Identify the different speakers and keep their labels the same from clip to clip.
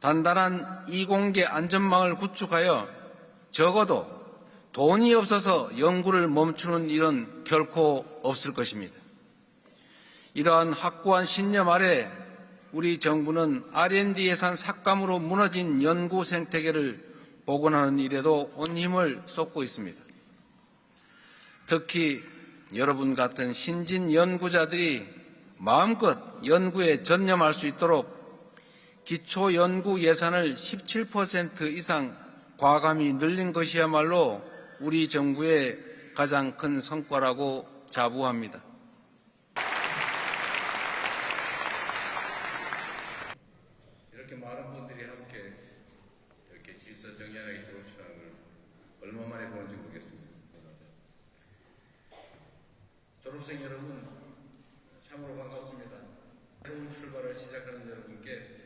Speaker 1: 단단한 이공계 안전망을 구축하여 적어도 돈이 없어서 연구를 멈추는 일은 결코 없을 것입니다. 이러한 확고한 신념 아래 우리 정부는 R&D 예산 삭감으로 무너진 연구 생태계를 복원하는 일에도 온 힘을 쏟고 있습니다. 특히 여러분 같은 신진 연구자들이 마음껏 연구에 전념할 수 있도록 기초 연구 예산을 17% 이상 과감히 늘린 것이야말로 우리 정부의 가장 큰 성과라고 자부합니다. 이렇게 많은 분들이 함께 이렇게 질서 정연하게 졸업식하는 걸 얼마 만에 보는지 모르겠습니다. 졸업생 여러분, 참으로 반갑습니다. 새로운 출발을 시작하는 여러분께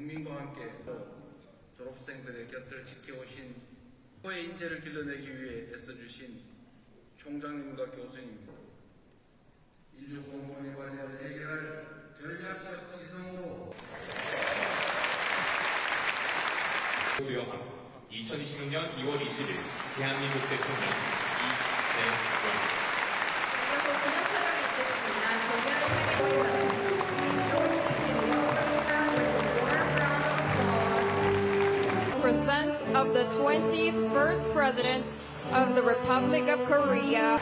Speaker 1: 국민과 함께 또 졸업생들의 곁을 지켜오신 후의 인재를 길러내기 위해 애써주신 총장님과 교수님, 인류 공공의 과제를 해결할 전략적 지성으로
Speaker 2: 수여함. 2026년 2월 20일 대한민국 대통령 이재명
Speaker 3: presence of the 21st President of the Republic of Korea.